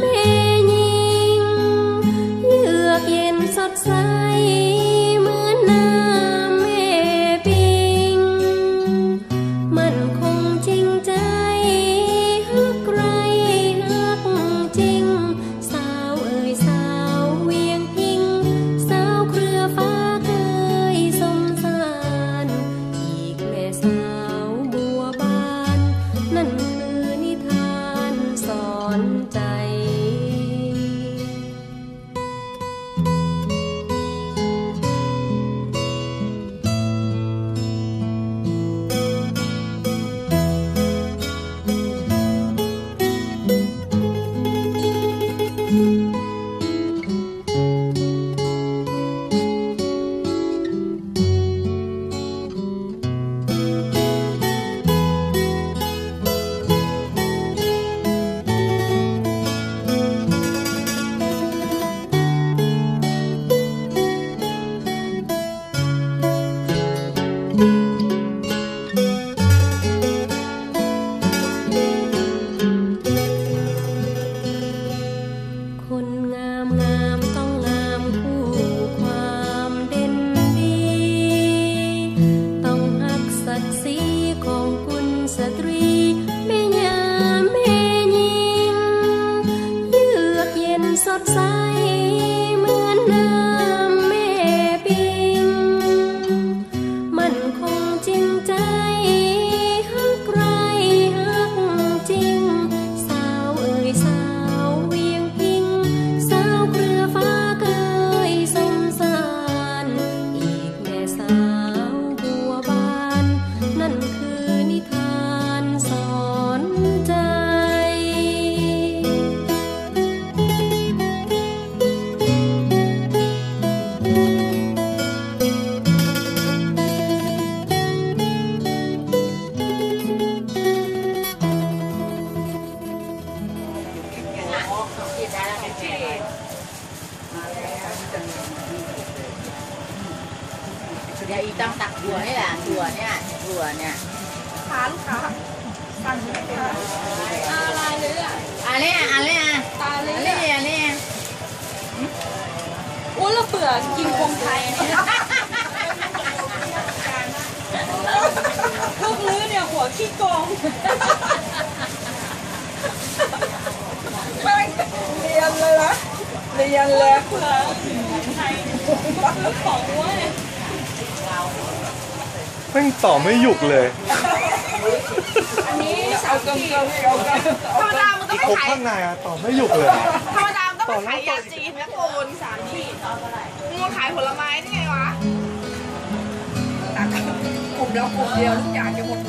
เพยิงเยือกเย็นสดใส สตรีแม่ยามแม่ยิงเยือกเย็นสดใส เดี๋ยวอีต้องตักถั่วนี่แหละถั่วเนี่ยถั่วเนี่ยค้าลูกค้าสั่งเลยค่ะอะไรเลยอะอันนี้อันนี้อะตาเลอันนี้อะอันนี้โอ้เราเบื่อกินคงไทยเนี่ยลูกลื้อเนี่ยหัวขี้โกงแม่งเรียนเลยนะเรียนเลยเผื่อไทยของเว้ย ม่งต่อไม่หยุกเลย อันนี้สาวกำลังธรรมดามันก็ไม่ครบขายข้างในอะต่อไม่หยุกเลย ธรรมดามันก็ไม่ขายยาจีนนะคุณสามที่มึงมาขายผลไม้ได้ไงวะตักกลุ่มเดียวกลุ่มเดียวทุกอย่างจะหมด